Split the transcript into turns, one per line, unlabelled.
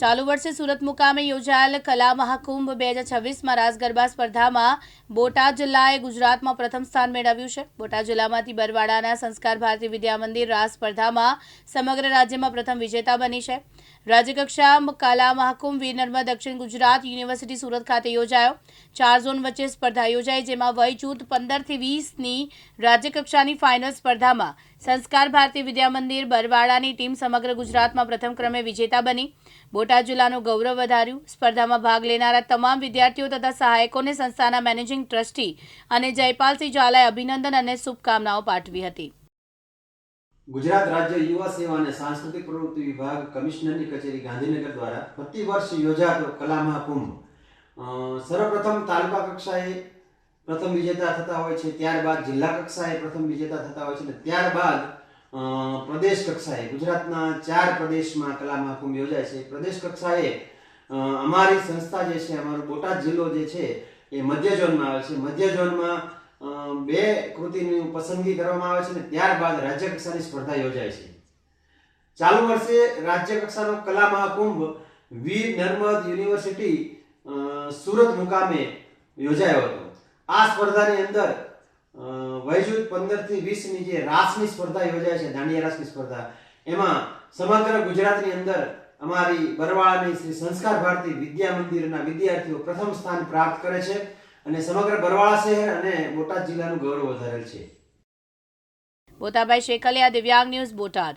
ચાલુ વર્ષે સુરત મુકામે યોજાયેલ કલા મહાકુંભ બે હજાર છવ્વીસમાં રાસ ગરબા સ્પર્ધામાં બોટાદ જિલ્લાએ ગુજરાતમાં પ્રથમ સ્થાન મેળવ્યું છે. બોટાદ જિલ્લામાંથી બરવાડાના સંસ્કાર ભારતી વિદ્યા મંદિર રાસ સ્પર્ધામાં સમગ્ર રાજ્યમાં પ્રથમ વિજેતા બની છે. રાજ્યકક્ષા કલા મહાકુંભ વીર દક્ષિણ ગુજરાત યુનિવર્સિટી સુરત ખાતે યોજાયો. ચાર ઝોન વચ્ચે સ્પર્ધા યોજાઈ, જેમાં વય જૂથ પંદરથી વીસની રાજ્યકક્ષાની ફાઇનલ સ્પર્ધામાં સંસ્કાર ભારતી વિદ્યા મંદિર બરવાડાની ટીમ સમગ્ર ગુજરાતમાં પ્રથમ ક્રમે વિજેતા બની. બોટાદ જિલ્લાનું ગૌરવ વધાર્યું. સ્પર્ધામાં ભાગ લેનારા તમામ વિદ્યાર્થીઓ તથા સહાયકોને સંસ્થાના મેનેજિંગ ટ્રસ્ટી અને જયપાલસિંહ ઝાલાએ અભિનંદન અને શુભકામનાઓ પાઠવી હતી.
ગુજરાત રાજ્ય યુવા સેવા અને સાંસ્કૃતિક પ્રવૃત્તિ વિભાગ કમિશનરની કચેરી ગાંધીનગર દ્વારા પ્રતિ વર્ષ યોજાતો કલા મહાકુંભ. સર્વપ્રથમ તાલુકા કક્ષાએ પ્રથમ વિજેતા થતા હોય છે, ત્યારબાદ જિલ્લા કક્ષાએ પ્રથમ વિજેતા થતા હોય છે ત્યારબાદ પ્રદેશ કક્ષાએ, ગુજરાતના ચાર પ્રદેશમાં કલા મહાકુંભ યોજાય છે. પ્રદેશ કક્ષાએ અમારી સંસ્થા જે છે, અમારો બોટાદ જિલ્લો જે છે, એ મધ્ય ઝોનમાં આવે છે. મધ્ય ઝોનમાં બે કૃતિની પસંદગી કરવામાં આવે છે અને ત્યારબાદ રાજ્ય કક્ષાની સ્પર્ધા યોજાય છે. ચાલુ વર્ષે રાજ્ય કક્ષાનો કલા મહાકુંભ વીર નર્મદ યુનિવર્સિટી સુરત મુકામે યોજાયો હતો. આ સ્પર્ધાની અંદર વયજૂથ પંદરથી વીસની જે રાસની સ્પર્ધા યોજાય છે, દાંડિયા રાસની સ્પર્ધા, એમાં સમગ્ર ગુજરાતની અંદર અમારી બરવાળાની શ્રી સંસ્કાર ભારતી વિદ્યા મંદિરના વિદ્યાર્થીઓ પ્રથમ સ્થાન પ્રાપ્ત કરે છે અને સમગ્ર બરવાળા શહેર અને બોટાદ જિલ્લાનું ગૌરવ વધારેલ છે.
બોટાભાઈ શેખલિયા, દિવ્યાંગ ન્યૂઝ બોટાદ.